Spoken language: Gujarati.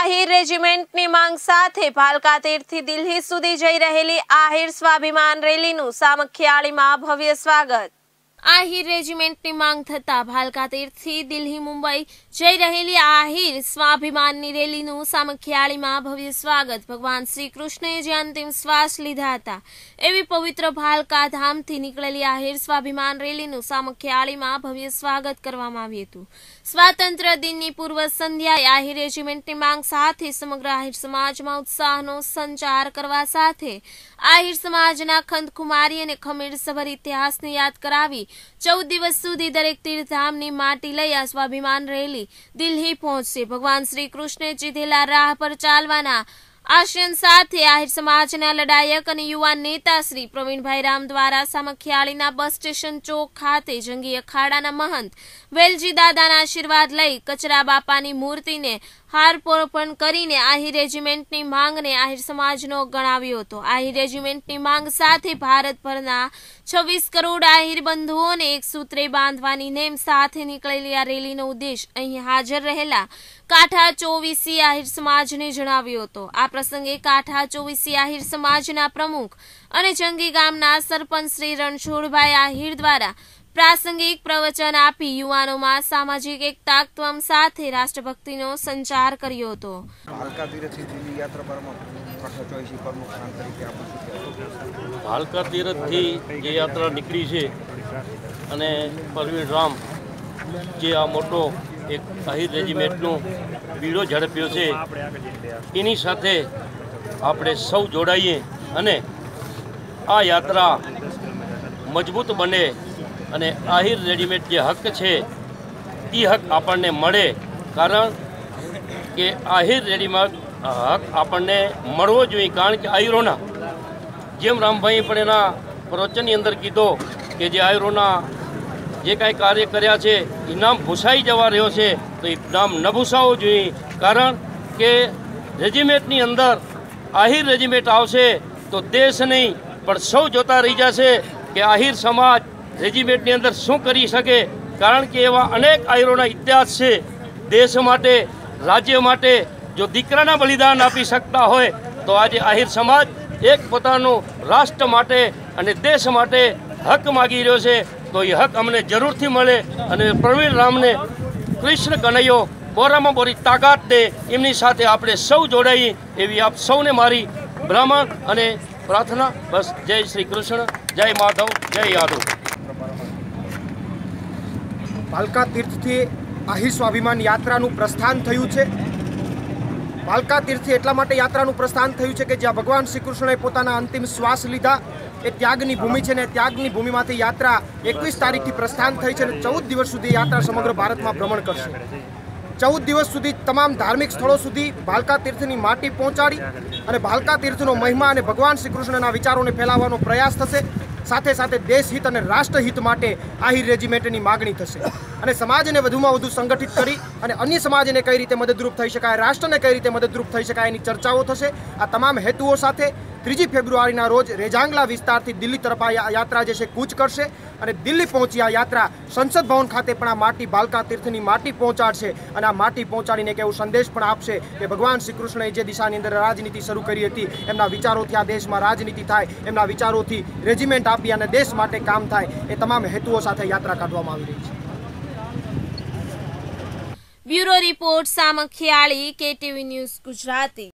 આહિર રેજિમેન્ટની માંગ સાથે ભાલકા તીર્થથી દિલ્હી સુધી જઈ રહેલી આહિર સ્વાભિમાન રેલીનું સામખિયાળીમાં ભવ્ય સ્વાગત. આહિર રેજિમેન્ટની માંગ થતા ભાલકા તીર્થથી દિલ્હી, મુંબઈ જઈ રહેલી આહિર સ્વાભિમાનની રેલીનું સામખિયાળીમાં ભવ્ય સ્વાગત. ભગવાન શ્રી કૃષ્ણએ જે અંતિમ શ્વાસ લીધા હતા, એવી પવિત્ર ભાલકા ધામથી નીકળેલી આહિર સ્વાભિમાન રેલીનું સામખિયાળીમાં ભવ્ય સ્વાગત કરવામાં આવ્યું હતું. સ્વાતંત્ર્ય દિનની પૂર્વ સંધ્યાએ આહિર રેજિમેન્ટની માંગ સાથે સમગ્ર આહિર સમાજમાં ઉત્સાહનો સંચાર કરવા સાથે આહિર સમાજના ખંતકુમારી અને ખમીરસભર ઇતિહાસને યાદ કરાવી ચૌદ દિવસ સુધી દરેક તીર્થધામની માટી લઈ આ સ્વાભિમાન રેલી દિલ્હી પહોંચશે. ભગવાન શ્રી કૃષ્ણે ચીધેલા રાહ પર ચાલવાના આશયન સાથે આહિર સમાજના લડાયક અને યુવા નેતા શ્રી પ્રવીણભાઈ રામ દ્વારા સામખિયાળીના બસ સ્ટેશન ચોક ખાતે જંગી અખાડાના મહંત વેલજી દાદાના આશીર્વાદ લઈ કચરા બાપાની મૂર્તિને હારપોર્પણ કરીને આહિર રેજિમેન્ટની માંગને આહિર સમાજનો ગણાવ્યો હતો. આહિર રેજિમેન્ટની માંગ સાથે ભારતભરના છવ્વીસ કરોડ આહિર બંધુઓને એક સૂત્રે બાંધવાની નેમ સાથે નીકળેલી આ રેલીનો ઉદ્દેશ અહીં હાજર રહેલા કાંઠા ચોવીસી આહિર સમાજને જણાવ્યો હતો. આ પ્રસંગે કાંઠા ચોવીસી આહિર સમાજના પ્રમુખ અને જંગી ગામના સરપંચ શ્રી રણછોડભાઈ આહિર દ્વારા પ્રાસંગિક પ્રવચન આપી યુવાનોમાં સામાજિક એકતાત્વમ સાથે રાષ્ટ્રભક્તિનો સંચાર કર્યો હતો. ભાલકા તીરથથી જે યાત્રા નીકળી છે અને પરવીણ રામ જે આ મોટો એક શહીદ રેજિમેન્ટનો બીડો ઝડપ્યો છે એની સાથે આપણે સૌ જોડાઈએ અને આ યાત્રા મજબૂત બને અને આહિર રેડીમેડ જે હક છે એ હક આપણને મળે. કારણ કે આહિર રેડીમેડ હક આપણને મળવો જોઈએ કારણ કે આહિરોના, જેમ રામભાઈએ પણ એના પ્રવચનની અંદર કીધો કે જે આહિરોના જે કાંઈ કાર્ય કર્યા છે એ નામ ભૂસાઈ જવા રહ્યો છે, તો એ નામ ન ભૂસાવવું જોઈએ. કારણ કે રેજિમેન્ટની અંદર આહિર રેજિમેન્ટ આવશે તો દેશ નહીં, પણ સૌ જોતા રહી જશે કે આહિર સમાજ રેજિમેન્ટની અંદર શું કરી શકે? કારણ કે એવા અનેક આયરોના ઇતિહાસ છે. દેશ માટે, રાજ્ય માટે જો દીકરાના બલિદાન આપી શકતા હોય, તો આજે આહિર સમાજ એક પોતાનું રાષ્ટ્ર માટે અને દેશ માટે હક માગી રહ્યો છે. તો એ હક અમને જરૂરથી મળે અને પ્રવીણ રામને કૃષ્ણ કનૈયો બોરામાં બોરી તાકાત દે. એમની સાથે આપણે સૌ જોડાઈએ એવી આપ સૌને મારી બ્રાહ્મણ અને પ્રાર્થના. બસ જય શ્રી કૃષ્ણ, જય માધવ, જય યાદવ. ભાલકા તીર્થથી આહિર સ્વાભિમાન યાત્રાનું પ્રસ્થાન થયું છે. ભાલકા તીર્થે એટલા માટે યાત્રાનું પ્રસ્થાન થયું છે કે જ્યાં ભગવાન શ્રી કૃષ્ણએ પોતાના અંતિમ શ્વાસ લીધા. એ ત્યાગની ભૂમિ છે ને ત્યાગની ભૂમિમાંથી યાત્રા એકવીસ તારીખથી પ્રસ્થાન થઈ છે અને ચૌદ દિવસ સુધી યાત્રા સમગ્ર ભારતમાં ભ્રમણ કરશે. ચૌદ દિવસ સુધી તમામ ધાર્મિક સ્થળો સુધી ભાલકા તીર્થની માટી પહોંચાડી અને ભાલકા તીર્થનો મહિમા અને ભગવાન શ્રી કૃષ્ણના વિચારોને ફેલાવવાનો પ્રયાસ થશે. સાથે સાથે દેશહિત અને રાષ્ટ્રહિત માટે આહિર રેજિમેન્ટની માગણી થશે. અને સમાજને વધુમાં વધુ સંગઠિત કરી અને અન્ય સમાજને કઈ રીતે મદદરૂપ થઈ શકાય, રાષ્ટ્રને કઈ રીતે મદદરૂપ થઈ શકાય એની ચર્ચાઓ થશે. આ તમામ હેતુઓ સાથે ત્રીજી ફેબ્રુઆરીના રોજ રેજાંગલા વિસ્તારથી દિલ્હી તરફ આ યાત્રા જે છે કૂચ કરશે અને દિલ્હી પહોંચી આ યાત્રા સંસદ ભવન ખાતે પણ આ માટી બાલકા તીર્થની માટી પહોંચાડશે અને આ માટી પહોંચાડીને એક એવો સંદેશ પણ આપશે કે ભગવાન શ્રી કૃષ્ણએ જે દિશાની અંદર રાજનીતિ શરૂ કરી હતી, એમના વિચારોથી આ દેશમાં રાજનીતિ થાય, એમના વિચારોથી રેજિમેન્ટ આપી અને દેશ માટે કામ થાય, એ તમામ હેતુઓ સાથે યાત્રા કાઢવામાં આવી રહી છે. Bureau report Samakhiyali, KTV news Gujarati.